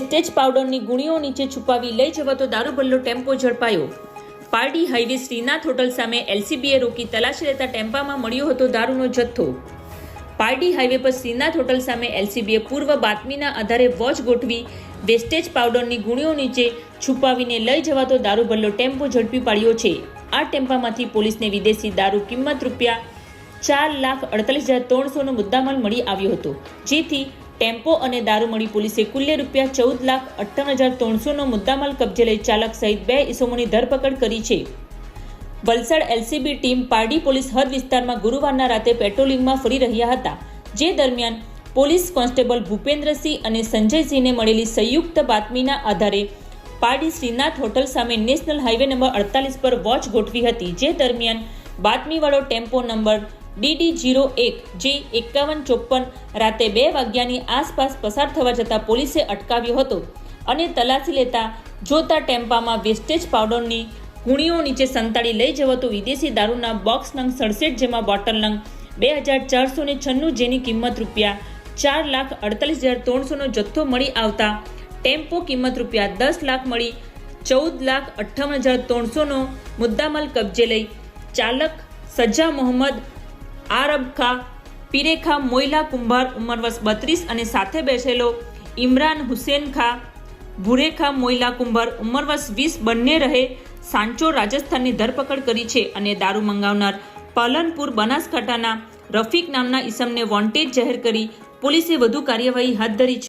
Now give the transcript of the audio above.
Stage પાવડરની ગુણીઓ નીચે છુપાવી લઈ જવાતો દારૂબલ્લો ટેમ્પો ઝડપાયો. પારડી હાઈવે શ્રીનાથ હોટલ સામે એલસીબીએ રોકી તલાશી લેતા ટેમ્પામાં મળ્યો હતો દારૂનો જથ્થો. પારડી હાઈવે પર શ્રીનાથ હોટલ સામે એલસીબીએ પૂર્વ બાતમીના આધારે વોચ ગોઠવી વેસ્ટેજ પાવડરની ગુણીઓ નીચે છુપાવીને લઈ જવાતો દારૂબલ્લો ટેમ્પો ઝડપી પાડ્યો છે. આ ટેમ્પામાંથી પોલીસને વિદેશી દારૂ કિંમત રૂપિયા ચાર લાખ અડતાલીસ હજાર ત્રણસોનો મુદ્દામાલ મળી આવ્યો હતો, જેથી ટેમ્પો અને દારૂમળી પોલીસે કુલ્લે રૂપિયા ચૌદ લાખ અઠ્ઠાવન હજાર ત્રણસોનો મુદ્દામાલ કબજે લઈ ચાલક સહિત બે ઇસમોની ધરપકડ કરી છે. Valsad LCB team Pardi police હદ વિસ્તારમાં ગુરુવારના રાતે પેટ્રોલિંગમાં ફરી રહ્યા હતા, જે દરમિયાન પોલીસ કોન્સ્ટેબલ ભૂપેન્દ્રસિંહ અને સંજયસિંહને મળેલી સંયુક્ત બાતમીના આધારે પારડી શ્રીનાથ હોટલ સામે નેશનલ હાઈવે નંબર અડતાલીસ પર વોચ ગોઠવી હતી, જે દરમિયાન બાતમીવાળો ટેમ્પો નંબર ડીડી જીરો એક જે એકાવન ચોપ્પન રાતે બે વાગ્યાની આસપાસ પસાર થવા જતાં પોલીસે અટકાવ્યો હતો અને તલાશી લેતા જોતા ટેમ્પામાં વેસ્ટેજ પાવડરની ગુણીઓ નીચે સંતાડી લઈ જવાતો વિદેશી દારૂના બોક્સ નંગ સડસઠ જેમાં બોટલ નંગ બે હજાર ચારસો ને છન્નું જેની કિંમત રૂપિયા ચાર લાખ અડતાલીસ હજાર ત્રણસોનો જથ્થો મળી આવતા ટેમ્પો કિંમત રૂપિયા દસ લાખ મળી ચૌદ લાખ અઠ્ઠાવન હજાર ત્રણસોનો મુદ્દામાલ કબજે લઈ ચાલક સજ્જા મોહમ્મદ આરબ ખા પીરેખા મોઇલા કુંભાર ઉંમર બત્રીસ અને સાથે બેસેલો ઇમરાન હુસેન ખા ભુરેખા મોઇલા કુંભાર ઉંમર વીસ બંને રહે સાંચો રાજસ્થાનની ધરપકડ કરી છે અને દારૂ મંગાવનાર પાલનપુર બનાસકાંઠાના રફીક નામના ઈસમને વોન્ટેજ જાહેર કરી પોલીસે વધુ કાર્યવાહી હાથ ધરી છે.